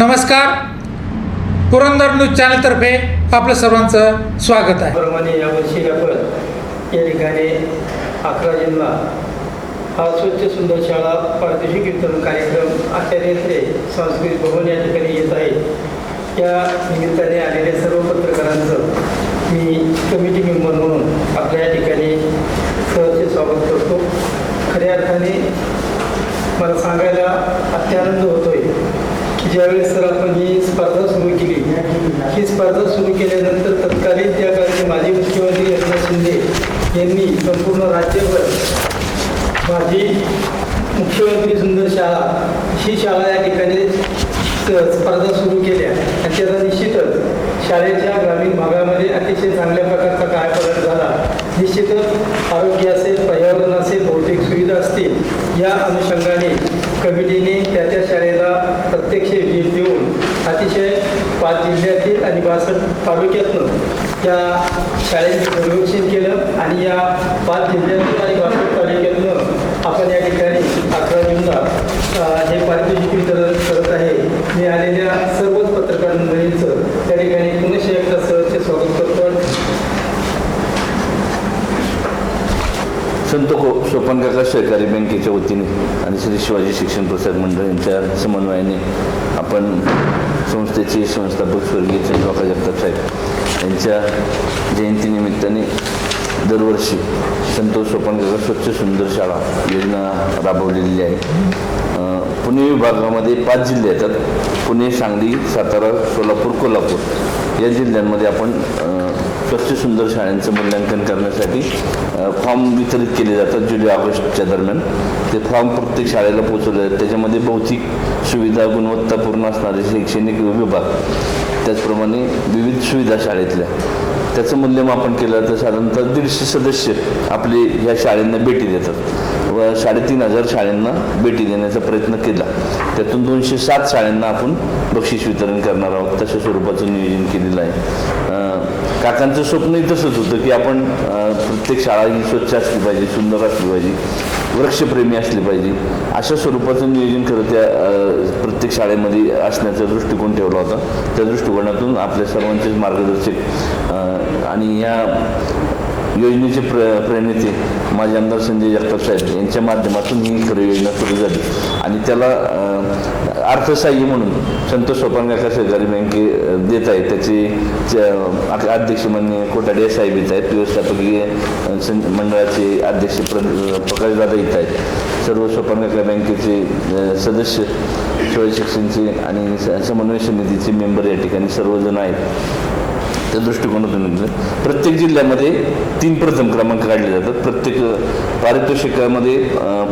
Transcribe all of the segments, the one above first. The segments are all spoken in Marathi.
नमस्कार. पुरंदर न्यूज चॅनलतर्फे आपलं सर्वांचं स्वागत आहे. प्रमाणे यावर्षी आपण या ठिकाणी अकरा जूनला हा स्वच्छ सुंदर शाळा पारितोषिक कीर्तन कार्यक्रम आचार्यत्रे सांस्कृतिक भवन या ठिकाणी येत आहे. त्या निमित्ताने आलेल्या सर्व पत्रकारांचं मी कमिटी मेंबर म्हणून आपल्या या ठिकाणी सहर्ष स्वागत करतो. खऱ्या अर्थाने मला सांगायला अत्यानंद होतोय. ज्यावेळेस सर आपण ही स्पर्धा सुरू केली ही स्पर्धा सुरू केल्यानंतर तत्कालीन त्या काळचे माजी मुख्यमंत्री एकनाथ शिंदे यांनी संपूर्ण राज्यभर माझी मुख्यमंत्री सुंदर शाळा ही शाळा या ठिकाणी स्पर्धा सुरू केल्या. आणि त्याचा निश्चितच शाळेच्या ग्रामीण भागामध्ये अतिशय चांगल्या प्रकारचा काय परिणाम झाला. निश्चितच आरोग्य असेल पर्यावरण असेल भौतिक सुविधा असतील या अनुषंगाने कमिटीने त्याच्या शाळेला प्रत्यक्ष भेट देऊन अतिशय पाच जिल्ह्यातील आणि बासष्ट तालुक्यातनं त्या शाळेचे सर्वेक्षण केलं आणि या पाच जिल्ह्यातून आणि बासष्ट तालुक्यातनं आपण या ठिकाणी अकरा जूनला अ, हे पारितोषिक वितरण करत आहे मी आलेल्या सर्वच पत्रकार मंडळींचं त्या ठिकाणी पुनश्च एकदा सहर्ष स्वागत करतो संत सहकारी बँकेच्या वतीने आणि श्री शिवाजी शिक्षण प्रसार मंडळ यांच्या समन्वयाने आपण संस्थेचे संस्थापक स्वर्गीय चंद्रकाका जगताप साहेब यांच्या जयंतीनिमित्ताने दरवर्षी संतोष सोपान स्वच्छ सुंदर शाळा योजना राबवलेली आहे. पुणे विभागामध्ये पाच जिल्हे येतात. पुणे सांगली सातारा सोलापूर कोल्हापूर या जिल्ह्यांमध्ये आपण स्वच्छ सुंदर शाळांचं मूल्यांकन करण्यासाठी फॉर्म वितरित केले जातात जुलै ऑगस्टच्या दरम्यान. ते फॉर्म प्रत्येक शाळेला पोचवले जातात. त्याच्यामध्ये भौतिक सुविधा गुणवत्तापूर्ण असणारे शैक्षणिक विभाग त्याचप्रमाणे विविध सुविधा शाळेतल्या. त्याचं मूल्यमापन केलं तर साधारणतः दीडशे सदस्य आपले ह्या शाळेंना भेटी देतात. व साडेतीन हजार शाळांना भेटी देण्याचा प्रयत्न केला. त्यातून दोनशे सात शाळांना आपण बक्षीस वितरण करणार आहोत. तशा स्वरूपाचं नियोजन केलेलं आहे. काकांचं स्वप्नही तसंच होतं की आपण प्रत्येक शाळा ही स्वच्छ असली पाहिजे सुंदर असली पाहिजे वृक्षप्रेमी असली पाहिजे अशा स्वरूपाचं नियोजन करत त्या प्रत्येक शाळेमध्ये असण्याचा दृष्टिकोन ठेवला होता. त्या दृष्टिकोनातून आपल्या सर्वांचेच मार्गदर्शक आणि या योजनेचे प्र प्रणेते माझे आमदार संजय जगताप साहेब यांच्या माध्यमातून ही खरं योजना सुरू झाली. आणि त्याला अं, अर्थसहाय्य म्हणून संतोष सोपांगाकर सहकारी बँके देत आहे त्याचे अध्यक्ष मान्य कोटाडे साहेब येत आहेत. व्यवस्थापकीय सं- मंडळाचे अध्यक्ष प्र प्रकाशदादा येत आहेत. सर्व सोपांगाकर बँकेचे सदस्य शिवाय शिक्षणचे आणि स- समन्वय समितीचे मेंबर या ठिकाणी सर्वजण आहेत. त्या दृष्टिकोनातून म्हणजे प्रत्येक जिल्ह्यामध्ये तीन प्रथम क्रमांक काढले जातात. प्रत्येक पारितोषिकामध्ये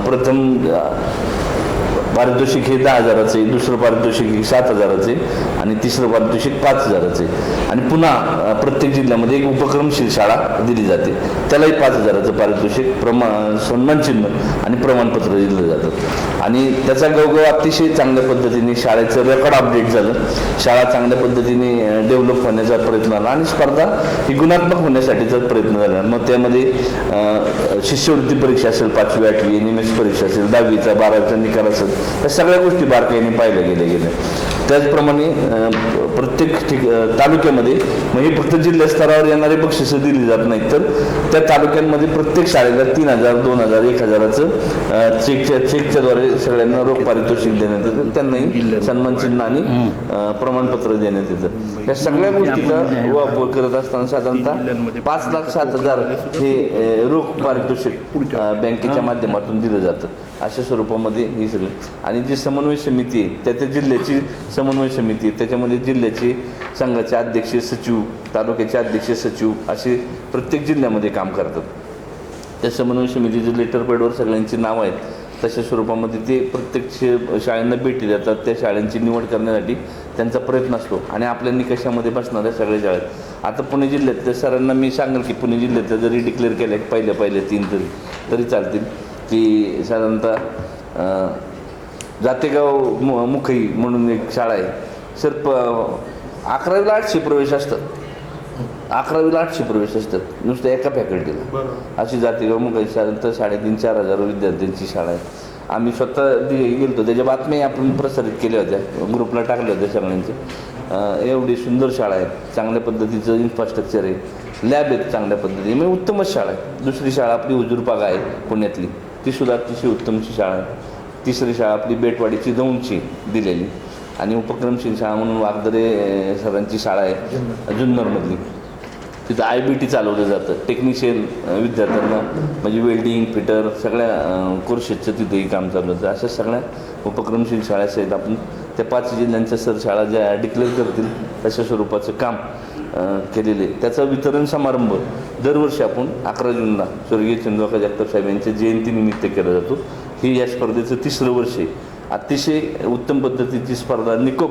प्रथम पारितोषिक हे दहा हजाराचे दुसरं पारितोषिक हे सात हजाराचे आणि तिसरं पारितोषिक पाच हजाराचे आणि पुन्हा प्रत्येक जिल्ह्यामध्ये एक उपक्रमशील शाळा दिली जाते. त्यालाही पाच हजाराचं पारितोषिक प्रमा सन्मानचिन्ह आणि प्रमाणपत्र दिलं जातं. आणि त्याचा गवगव अतिशय चांगल्या पद्धतीने शाळेचं रेकॉर्ड अपडेट झालं. शाळा चांगल्या पद्धतीने डेव्हलप होण्याचा प्रयत्न झाला आणि स्पर्धा ही गुणात्मक होण्यासाठीचा प्रयत्न झाला. मग त्यामध्ये शिष्यवृत्ती परीक्षा असेल पाचवी आठवी एन एम एस परीक्षा असेल दहावीचा बारावीचा निकाल असेल या सगळ्या गोष्टी बारकाईने पाहिल्या गेल्या गेल्या. त्याचप्रमाणे प्रत्येक ठिक तालुक्यामध्ये म्हणजे फक्त जिल्हा स्तरावर येणारे बक्षिसं दिली जात नाहीत तर त्या तालुक्यांमध्ये प्रत्येक शाळेला तीन हजार दोन हजार एक हजाराचं चेकच्या चेकच्या द्वारे सगळ्यांना रोख पारितोषिक देण्यात येतं. त्यांनाही सन्मानचिन्ह आणि प्रमाणपत्र देण्यात येतं. या सगळ्या गोष्टीचा वापर करत असताना साधारणतः पाच लाख सात हजार हे रोख पारितोषिक बँकेच्या माध्यमातून दिलं जातं. अशा स्वरूपामध्ये ही सगळी आणि जी समन्वय समिती आहे त्या त्या जिल्ह्याची समन्वय समिती आहे त्याच्यामध्ये जिल्ह्याचे संघाचे अध्यक्ष सचिव तालुक्याचे अध्यक्ष सचिव असे प्रत्येक जिल्ह्यामध्ये काम करतात. त्या समन्वय समितीचे लेटर पॅडवर सगळ्यांची नावं आहेत. तशा स्वरूपामध्ये ते प्रत्येक शाळांना भेटी देतात. त्या शाळांची निवड करण्यासाठी त्यांचा प्रयत्न असतो आणि आपल्या निकषामध्ये बसणाऱ्या सगळ्या शाळेत आता पुणे जिल्ह्यातल्या सरांना मी सांगेल की पुणे जिल्ह्यातल्या जरी डिक्लेअर केल्या पहिल्या पहिल्या तीन तरी तरी चालतील. की साधारणतः जातेगाव मु मुखई म्हणून एक शाळा आहे. सर प अकरावीला आठशे प्रवेश असतात. अकरावीला आठशे प्रवेश असतात. नुसतं एका फॅकल्टीला अशी जातेगाव मुखई साधारणतः साडेतीन चार हजार विद्यार्थ्यांची शाळा आहे. आम्ही स्वतः गेलतो. त्याच्या बातम्या आपण प्रसारित केल्या होत्या. ग्रुपला टाकल्या होत्या सगळ्यांचे. एवढी सुंदर शाळा आहे. चांगल्या पद्धतीचं इन्फ्रास्ट्रक्चर आहे. लॅब आहेत चांगल्या पद्धतीने. म्हणजे उत्तमच शाळा आहे. दुसरी शाळा आपली हुजूरपागा आहे पुण्यातली. ती सुद्धा अतिशय उत्तमची शाळा आहे. तिसरी शाळा आपली बेटवाडीची दौंडची दिलेली. आणि उपक्रमशील शाळा म्हणून वागदरे सरांची शाळा आहे जुन्नरमधली. तिथं आय बी टी चालवलं जातं. टेक्निशियन विद्यार्थ्यांना म्हणजे वेल्डिंग फिटर सगळ्या कोर्सेसचं तिथेही काम चालू होतं. अशा सगळ्या उपक्रमशील शाळा आहेत आपण. त्या पाच जिल्ह्यांच्या सर शाळा ज्या डिक्लेअर करतील तशा स्वरूपाचं काम केलेले. त्याचा वितरण समारंभ दरवर्षी आपण अकरा जूनला स्वर्गीय चंद्रकांत जगताप साहेब यांच्या जयंतीनिमित्त केला जातो. ही या स्पर्धेचं तिसरं वर्ष आहे. अतिशय उत्तम पद्धतीची स्पर्धा. निकोप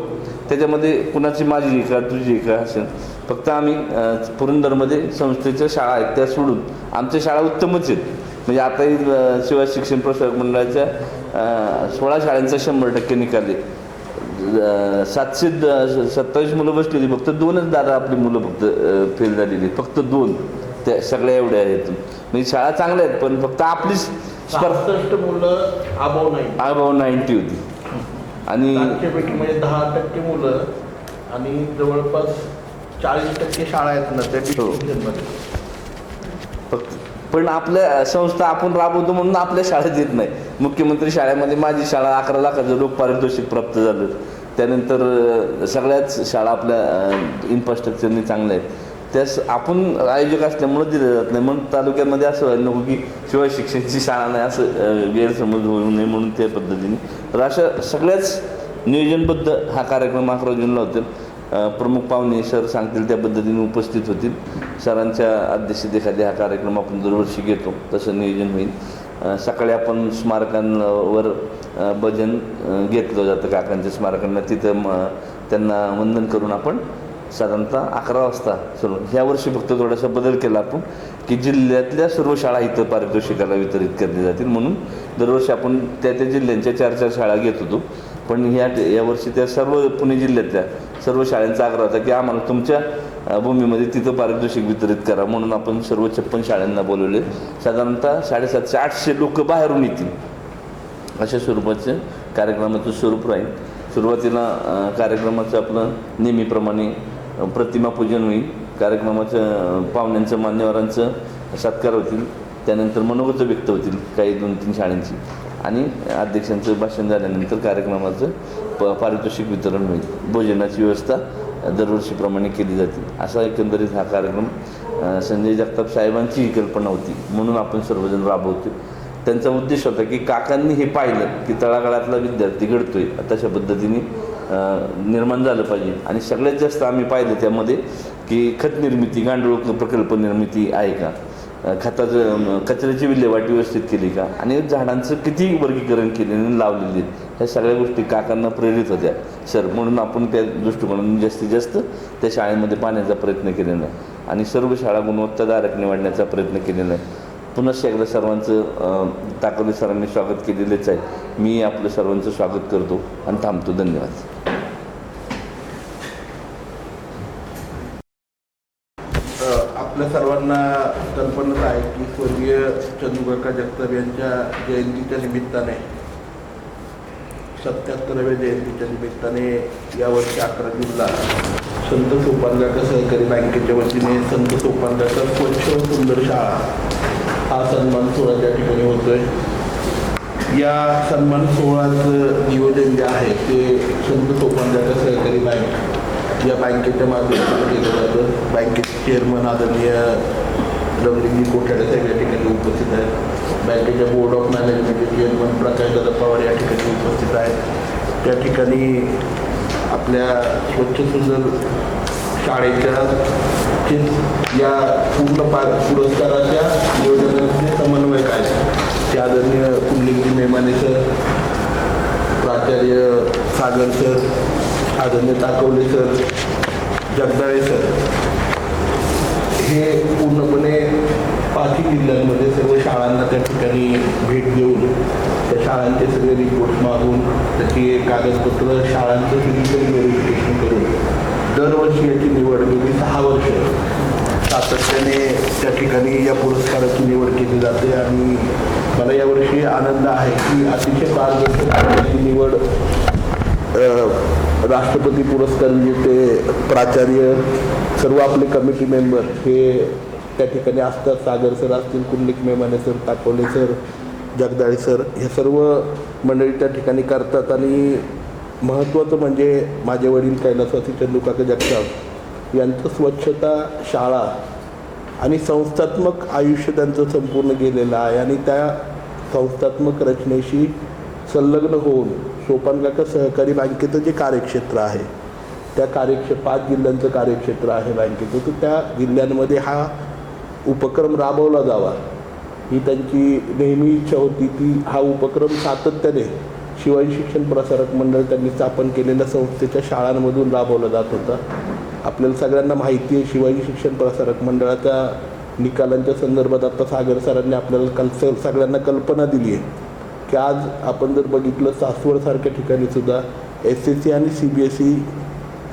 त्याच्यामध्ये कुणाची माझी आहे का तुझी आहे का असेल फक्त आम्ही पुरंदरमध्ये संस्थेच्या शाळा आहेत त्या सोडून. आमच्या शाळा उत्तमच आहेत. म्हणजे आताही शिवाय शिक्षण प्रसारक मंडळाच्या सोळा शाळांचा शंभर टक्के निकाल आहे. सातशे द- सत्तावीस मुलं बसलेली फक्त दोनच दादा आपली मुलं फक्त फेल झालेली आहेत. फक्त दोन. त्या सगळ्या एवढ्या आहेत. म्हणजे शाळा चांगल्या आहेत पण फक्त आपलीच सहासष्ट मुलं अभाव नाही अभाव नाईन्टी होती. आणि सातशेपैकी म्हणजे दहा टक्के मुलं आणि जवळपास चाळीस टक्के शाळा आहेत ना त्या हो. डिस्ट्रिक्टमध्ये फक्त पण आपल्या संस्था आपण राबवतो म्हणून आपल्या शाळेत येत नाही. मुख्यमंत्री शाळेमध्ये माझी शाळा अकरा लाखाचं लोक पारितोषिक प्राप्त झालं. त्यानंतर सगळ्याच शाळा आपल्या इन्फ्रास्ट्रक्चरने चांगल्या आहेत. त्यास आपण आयोजक असल्यामुळं दिलं जात नाही. म्हणून तालुक्यामध्ये असं व्हायला नको की शिवाय शिक्षणाची शाळा नाही असं गैरसमज होऊ नये म्हणून त्या पद्धतीने. तर अशा सगळ्याच नियोजनबद्ध हा कार्यक्रम अकरा जूनला होतील प्रमुख पाहुणे सर सांगतील त्या पद्धतीने उपस्थित होतील. सरांच्या अध्यक्षतेखाली हा कार्यक्रम आपण दरवर्षी घेतो. तसं नियोजन होईल. सकाळी आपण स्मारकांवर भजन घेतलं जातं. काकांच्या स्मारकांना. तिथं म त्यांना वंदन करून आपण साधारणतः अकरा वाजता सुरू. ह्या वर्षी फक्त थोडासा बदल केला आपण की जिल्ह्यातल्या सर्व शाळा इथं पारितोषिकाला वितरित केली जातील. म्हणून दरवर्षी आपण त्या त्या जिल्ह्यांच्या चार चार शाळा घेत होतो. पण ह्या यावर्षी त्या सर्व पुणे जिल्ह्यातल्या सर्व शाळांचा आग्रह होता की आम्हाला तुमच्या भूमीमध्ये तिथं पारितोषिक वितरित करा. म्हणून आपण सर्व छप्पन शाळांना बोलवले. साधारणतः साडेसातशे आठशे लोक बाहेरून येतील. अशा स्वरूपाचं कार्यक्रमाचं स्वरूप राहील. सुरुवातीला कार्यक्रमाचं आपलं नेहमीप्रमाणे प्रतिमापूजन प्रतिमा पूजन होईल. कार्यक्रमाचं पाहुण्यांचं मान्यवरांचं सत्कार होतील. त्यानंतर मनोगत व्यक्त होतील काही दोन तीन शाळांची. आणि अध्यक्षांचं भाषण झाल्यानंतर कार्यक्रमाचं प पारितोषिक वितरण होईल. भोजनाची व्यवस्था दरवर्षीप्रमाणे केली जाते. असा एकंदरीत हा कार्यक्रम संजय जगताप साहेबांची ही कल्पना होती. म्हणून आपण सर्वजण राबवतो त्यांचा उद्देश होता की काकांनी हे पाहिलं की तळागाळातला विद्यार्थी घडतोय. तशा पद्धतीने निर्माण झालं पाहिजे. आणि सगळ्यात जास्त आम्ही पाहिलं त्यामध्ये की खत निर्मिती गांडूळ प्रकल्प निर्मिती आहे का? खताचं कचऱ्याची विल्हेवाट व्यवस्थित केली का? आणि झाडांचं किती वर्गीकरण केलेलं लावलेले ह्या सगळ्या गोष्टी काकांना प्रेरित होत्या. सर म्हणून आपण त्या दृष्टिकोनातून जास्तीत जास्त त्या शाळेमध्ये पाहण्याचा प्रयत्न केलेला आहे. आणि सर्व शाळा गुणवत्ताधारक निवडण्याचा प्रयत्न केलेला आहे. पुनश्च एकदा सर्वांचं अ, सरांनी स्वागत केलेलेच आहे. मी आपलं सर्वांचं स्वागत करतो आणि थांबतो. धन्यवाद अ, आपल्या सर्वांना कल्पनाच आहे की स्वर्गीय चंद्रकाका जगताप यांच्या जयंतीच्या निमित्ताने सत्याहत्तराव्या जयंतीच्या निमित्ताने यावर्षी अकरा जूनला संत सोपानकाका सहकारी बँकेच्या वतीने संत सोपानकाका स्वच्छ व सुंदर शाळा हा सन्मान सोहळा त्या ठिकाणी होतोय. या सन्मान सोहळ्याचं नियोजन जे आहे ते संत सोपानकाका सहकारी बँक या बँकेच्या माध्यमातून केलं जातं. बँकेचे चेअरमन आदरणीय रवलिंगी कोठाडे साहेब या ठिकाणी उपस्थित आहेत. बँकेच्या बोर्ड ऑफ मॅनेजमेंटचे चेअरमन प्रकाशदादा पवार या ठिकाणी उपस्थित आहेत. त्या ठिकाणी आपल्या स्वच्छ सुंदर शाळेच्या या पूर्ण पा पुरस्काराच्या नियोजनाचे समन्वयक आहेत ते आदरणीय कुंडलिंगी मेमाने सर प्राचार्य सागर सर आदरणीय ताकवले सर जगदाळे सर हे पूर्णपणे पाचही जिल्ह्यांमध्ये सर्व शाळांना त्या ठिकाणी भेट देऊन त्या शाळांचे सगळे रिपोर्ट मागून त्याची कागदपत्र शाळांचं फिजिकल व्हेरिफिकेशन करून दरवर्षी याची निवड गेली सहा वर्ष. सातत्याने त्या ठिकाणी या पुरस्काराची निवड केली जाते आणि मला यावर्षी आनंद आहे की अतिशय पारदर्शक निवड राष्ट्रपती पुरस्कार विजेते प्राचार्य सर्व आपले कमिटी मेंबर हे त्या ठिकाणी असतात. सागर सर असतील Kundlik Memane sir Takole sir Jagdale sir हे सर्व मंडळी त्या ठिकाणी करतात. आणि महत्त्वाचं म्हणजे माझे वडील कैलासवासी चंदुकाका जगताप यांचं स्वच्छता शाळा आणि संस्थात्मक आयुष्य त्यांचं संपूर्ण गेलेलं आहे. आणि त्या संस्थात्मक रचनेशी संलग्न होऊन सोपानकाका सहकारी बँकेचं जे कार्यक्षेत्र आहे त्या कार्यक्ष पाच जिल्ह्यांचं कार्यक्षेत्र आहे बँकेचं तर त्या जिल्ह्यांमध्ये हा उपक्रम राबवला जावा. ही त्यांची नेहमी इच्छा होती की हा उपक्रम सातत्याने शिवाय शिक्षण प्रसारक मंडळ त्यांनी स्थापन केलेल्या संस्थेच्या शाळांमधून राबवला जात होता. आपल्याला सगळ्यांना माहिती आहे शिवाजी शिक्षण प्रसारक मंडळाच्या निकालांच्या संदर्भात आता सागर सरांनी आपल्याला कल सगळ्यांना कल्पना दिली आहे. की आज आपण जर बघितलं सासवडसारख्या ठिकाणी सुद्धा एस एस सी आणि सी बी एस ई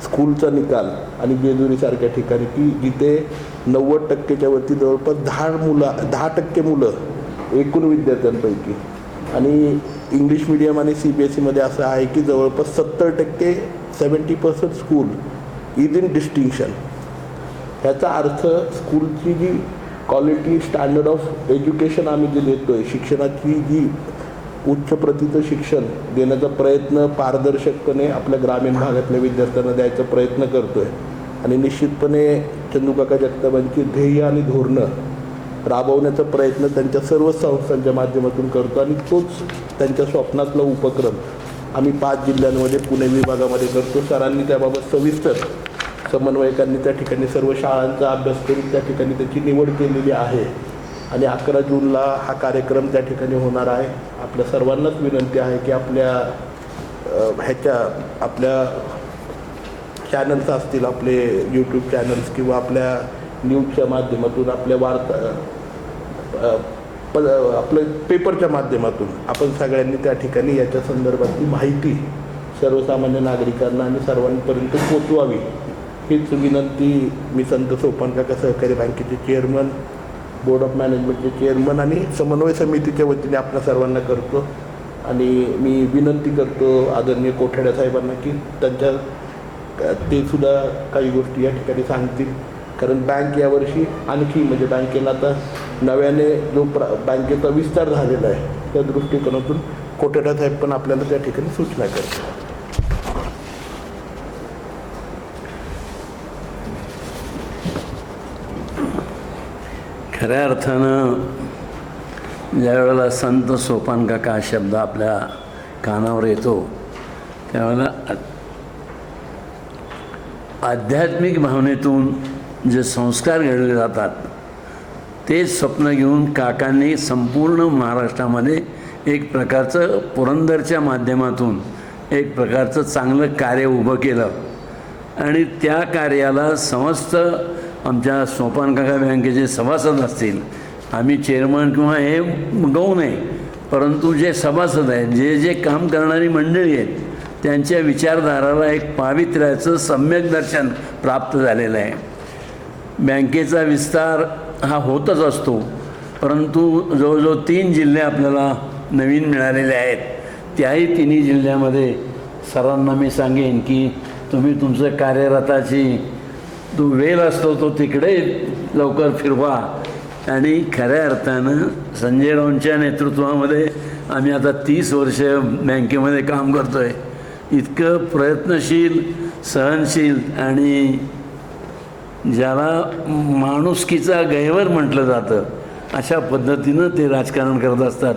स्कूलचा निकाल आणि बेजुरीसारख्या ठिकाणी की जिथे नव्वद टक्केच्या वरती जवळपास दहा मुलं दहा टक्के मुलं एकूण विद्यार्थ्यांपैकी. आणि इंग्लिश मिडियम आणि सी बी एस सीमध्ये असं आहे की जवळपास सत्तर टक्के seventy percent school is in distinction ह्याचा अर्थ स्कूलची जी क्वालिटी स्टँडर्ड ऑफ एज्युकेशन आम्ही जे देतो आहे शिक्षणाची जी उच्च प्रतीचं शिक्षण देण्याचा प्रयत्न पारदर्शकपणे आपल्या ग्रामीण भागातल्या विद्यार्थ्यांना द्यायचा प्रयत्न करतो आहे आणि निश्चितपणे चंदूकाका जगतापांची ध्येय आणि धोरणं राबवण्याचा प्रयत्न त्यांच्या सर्व संस्थांच्या माध्यमातून करतो. आणि तोच त्यांच्या स्वप्नातला उपक्रम आम्ही पाच जिल्ह्यांमध्ये पुणे विभागामध्ये करतो. सरांनी त्याबाबत सविस्तर समन्वयकांनी त्या ठिकाणी सर्व शाळांचा अभ्यास करून त्या ठिकाणी त्याची निवड केलेली आहे. आणि अकरा जूनला हा कार्यक्रम त्या ठिकाणी होणार आहे. आपल्या सर्वांनाच विनंती आहे की आपल्या ह्याच्या आपल्या चॅनल्स असतील आपले यूट्यूब चॅनल्स किंवा आपल्या न्यूजच्या माध्यमातून आपल्या वार्ता प आपलं पेपरच्या माध्यमातून आपण सगळ्यांनी त्या ठिकाणी याच्या संदर्भातली माहिती सर्वसामान्य नागरिकांना आणि सर्वांपर्यंत पोचवावी. हीच विनंती मी संत सोपानकाका सहकारी बँकेचे चेअरमन बोर्ड ऑफ मॅनेजमेंटचे चेअरमन आणि समन्वय समितीच्या वतीने आपल्या सर्वांना करतो. आणि मी विनंती करतो आदरणीय कोठाड्या साहेबांना की त्यांच्या ते सुद्धा काही गोष्टी या ठिकाणी सांगतील. कारण बँक यावर्षी आणखी म्हणजे बँकेला आता नव्याने जो प्र बँकेचा विस्तार झालेला आहे त्या दृष्टिकोनातून कोठाड्या साहेब पण आपल्याला त्या ठिकाणी सूचना करतात खऱ्या अर्थानं ज्यावेळेला संत सोपान काका हा शब्द आपल्या कानावर येतो त्यावेळेला आध्यात्मिक भावनेतून जे संस्कार घडले जातात तेच स्वप्न घेऊन काकांनी संपूर्ण महाराष्ट्रामध्ये एक प्रकारचं पुरंदरच्या माध्यमातून एक प्रकारचं चांगलं कार्य उभं केलं. आणि त्या कार्याला समस्त आमच्या सोपान काका बँकेचे सभासद असतील. आम्ही चेअरमन किंवा हे गौ नाही परंतु जे सभासद आहेत जे जे काम करणारी मंडळी आहेत त्यांच्या विचारधाराला एक पावित्र्याचं सम्यक दर्शन प्राप्त झालेलं आहे. बँकेचा विस्तार हा होतच असतो परंतु जवळजवळ तीन जिल्हे आपल्याला नवीन मिळालेले आहेत. त्याही तिन्ही जिल्ह्यामध्ये सरांना मी सांगेन की तुम्ही तुमचं कार्यरताची तो वेल असतो तो तिकडे लवकर फिरवा. आणि खऱ्या अर्थानं संजय राऊंच्या नेतृत्वामध्ये आम्ही आता तीस वर्ष बँकेमध्ये काम करतो आहे इतकं प्रयत्नशील सहनशील आणि ज्याला माणुसकीचा गैवर म्हटलं जातं अशा पद्धतीनं ते राजकारण करत असतात.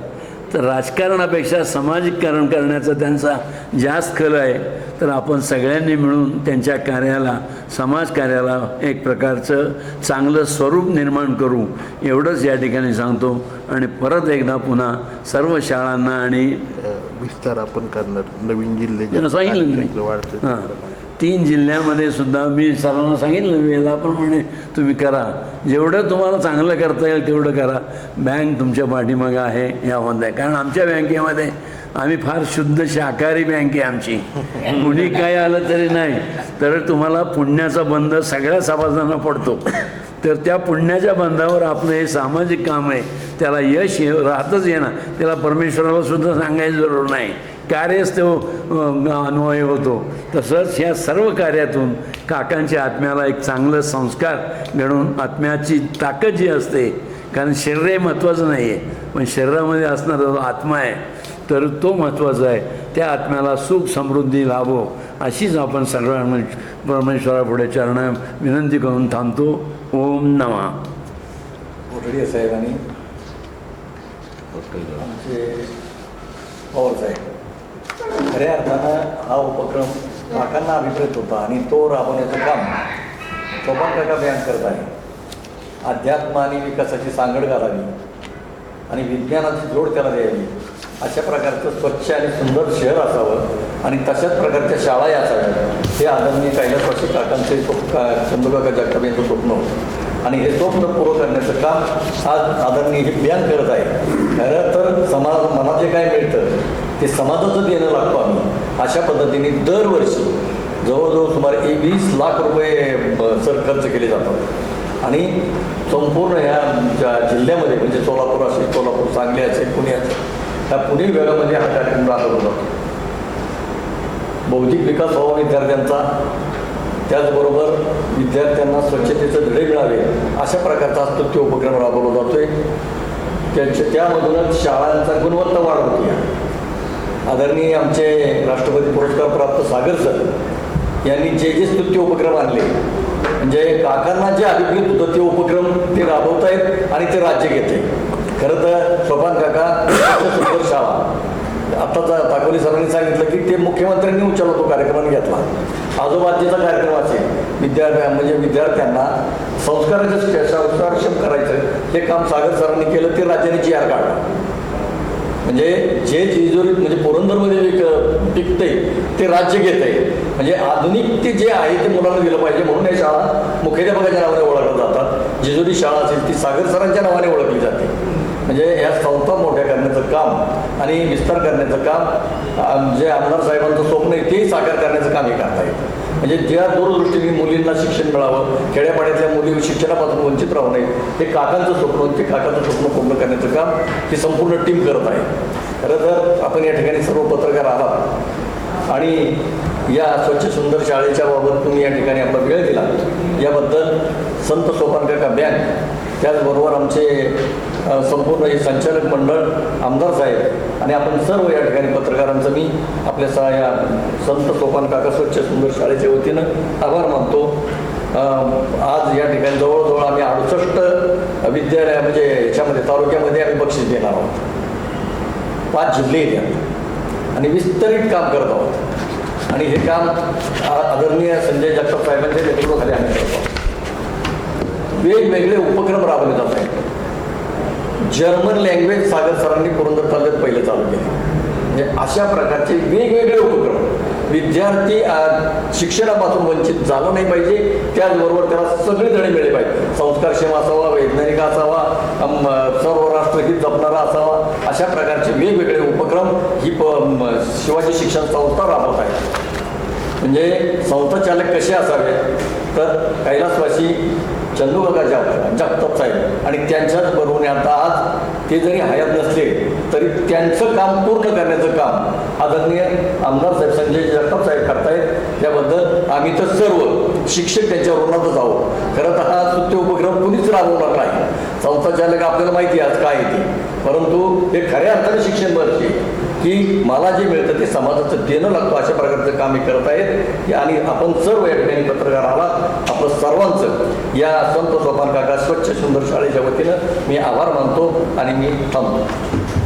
तर राजकारणापेक्षा समाजीकरण करण्याचा त्यांचा जास्त कल आहे. तर आपण सगळ्यांनी मिळून त्यांच्या कार्याला समाजकार्याला एक प्रकारचं चांगलं स्वरूप निर्माण करू. एवढंच या ठिकाणी सांगतो. आणि परत एकदा पुन्हा सर्व शाळांना आणि विस्तार आपण करणार. नवीन जिल्हे सांगितलं. वाढतं तीन जिल्ह्यामध्ये सुद्धा मी सर्वांना सांगितलं वेळेला पण म्हणे तुम्ही करा. जेवढं तुम्हाला चांगलं करता येईल तेवढं करा. बँक तुमच्या पाठीमागं आहे यामध्ये कारण आमच्या बँकेमध्ये आम्ही फार शुद्ध शाकाहारी बँक आहे आमची. कुणी काय आलं तरी नाही. तर तुम्हाला पुण्याचा बंद सगळ्या सभासदांना पडतो. तर त्या पुण्याच्या बंधावर आपलं हे सामाजिक काम आहे. त्याला यश ये राहतच येणार. त्याला परमेश्वराला सुद्धा सांगायची जरूर नाही. कार्यच तो अन्वय होतो. तसंच ह्या सर्व कार्यातून काकांच्या आत्म्याला एक चांगलं संस्कार घडून आत्म्याची ताकद जी असते कारण शरीर हे महत्त्वाचं नाही आहे पण शरीरामध्ये असणारा जो आत्मा आहे तर तो महत्त्वाचा आहे. त्या आत्म्याला सुख समृद्धी लाभो अशीच आपण सगळ्यांना परमेश्वरापुढे चरण विनंती करून थांबतो. ओम नमा. कोठडी साहेबांनी आमचे पवार साहेब. खऱ्या अर्थानं हा उपक्रम काकांना अभिप्रेत होता आणि तो राबवण्याचं काम सोपान काका बयान करत आहे अध्यात्म आणि विकासाची सांगड घालावी आणि विज्ञानाची जोड त्याला द्यावी. अशा प्रकारचं स्वच्छ आणि सुंदर शहर असावं आणि तशाच प्रकारच्या शाळाही असाव्यात. हे आदरणीय कैलासवासी काकांचे का चंद्रकाका जगताप यांचं स्वप्न होतं. आणि हे स्वप्न पूर्ण करण्याचं काम आज आदरणीय हे बँक करत आहे खरं तर समाज मला जे काय मिळतं ते समाजाचं देणं लागतो आम्ही अशा पद्धतीने दरवर्षी जवळजवळ सुमारे एक वीस लाख रुपये ब- सर खर्च केले जातात. आणि संपूर्ण ह्या ज्या जिल्ह्यामध्ये म्हणजे सोलापूर असेल सोलापूर सांगली असेल पुणे असेल त्या पुणे विभागामध्ये हा कार्यक्रम राबवला जातो. बौद्धिक विकास व्हावा विद्यार्थ्यांचा त्याचबरोबर विद्यार्थ्यांना स्वच्छतेचे धडे मिळावे अशा प्रकारचा असतो तो उपक्रम राबवला जातोय. त्याच्या त्यामधूनच शाळांचा गुणवत्ता वाढ होती आदरणीय आमचे राष्ट्रपती पुरस्कार प्राप्त सागर सर यांनी जे जे स्तुत्य उपक्रम आणले म्हणजे काकांना जे अभिप्रेत होतं ते उपक्रम ते राबवत आहेत आणि ते राज्य घेते. खरं तर सोपान काका सुंदर शाळा. आत्ताच ताकोली सरांनी सांगितलं की ते मुख्यमंत्र्यांनी उचलला तो कार्यक्रम घेतला. आजोबाजीचा कार्यक्रम असेल. विद्यार्थ्या म्हणजे विद्यार्थ्यांना संस्काराचं संस्कारक्षम करायचं हे काम सागर सरांनी केलं ते राज्याने जी आर काढला. म्हणजे जे जेजुरीत म्हणजे पुरंदरमध्ये जे पिकते ते राज्य घेत आहे म्हणजे आधुनिक ते जे आहे ते मुलांना दिलं पाहिजे. म्हणून या शाळा मुख्याध्यापकाच्या नावाने ओळखल्या जातात. जेजुरी शाळा असेल ती सागर सरांच्या नावाने ओळखली जाते. म्हणजे ह्या संस्था मोठ्या करण्याचं काम आणि विस्तार करण्याचं काम जे आमदार साहेबांचं स्वप्न आहे ते साकार करण्याचं काम हे करतायत म्हणजे ज्या दूरदृष्टीने मुलींना शिक्षण मिळावं खेड्यापाड्यातल्या मुली शिक्षणापासून वंचित राहू नये हे काकांचं स्वप्न ते काकांचं स्वप्न पूर्ण करण्याचं काम ही संपूर्ण टीम करत आहे. खरं तर आपण या ठिकाणी सर्व पत्रकार आहात. आणि या स्वच्छ सुंदर शाळेच्या बाबत तुम्ही या ठिकाणी आपला वेळ दिला. याबद्दल संत सोपानकाका बँक त्याचबरोबर आमचे संपूर्ण हे संचालक मंडळ आमदार साहेब आणि आपण सर्व या ठिकाणी पत्रकारांचं मी आपल्या सा या संत सोपान काका स्वच्छ सुंदर शाळेच्या वतीनं आभार मानतो. आज या ठिकाणी जवळजवळ आम्ही अडुसष्ट विद्यालय म्हणजे याच्यामध्ये तालुक्यामध्ये आम्ही बक्षीस देणार आहोत. पाच जिल्हे येतात आणि विस्तरित काम करत आहोत. आणि हे काम आदरणीय संजय जगताप साहेबांच्या नेतृत्वाखाली आम्ही करत आहोत. वेगवेगळे उपक्रम राबवले जात आहेत. जर्मन लँग्वेज सागर सरांनी पुरंदर तालुक्यात पहिले चालू केले. म्हणजे अशा प्रकारचे वेगवेगळे उपक्रम. विद्यार्थी शिक्षणापासून वंचित झालं नाही पाहिजे. त्याचबरोबर त्याला सगळे धडे मिळले पाहिजे. संस्कारक्षम असावा वैज्ञानिक असावा सर्व राष्ट्रहित जपणारा असावा. अशा प्रकारचे वेगवेगळे उपक्रम ही प शिवाजी शिक्षण संस्था राबवत आहे. म्हणजे संस्था चालक कसे असावे? तर कैलासवासी चंदूकाका जग जगताप साहेब आणि त्यांच्याच बरोबर आता आज ते जरी हयात नसले तरी त्यांचं काम पूर्ण करण्याचं काम आदरणीय आमदार साहेब संजय जगताप साहेब करतायत. त्याबद्दल आम्ही तर सर्व शिक्षक त्यांच्या ऋणातच आहोत. खरं तर हा सुत्य उपक्रम कुणीच राबवणार नाही. संस्था चालक आपल्याला माहिती आहे आज काय आहे ते. परंतु हे खऱ्या अर्थाने शिक्षण बसते की मला जे मिळतं ते समाजाचं देणं लागतो अशा प्रकारचं काम हे करत आहेत आणि आपण सर्व या ठिकाणी पत्रकार आला आपलं सर्वांचं या संत सोपान काका स्वच्छ सुंदर शाळेच्या वतीनं मी आभार मानतो आणि मी थांबतो.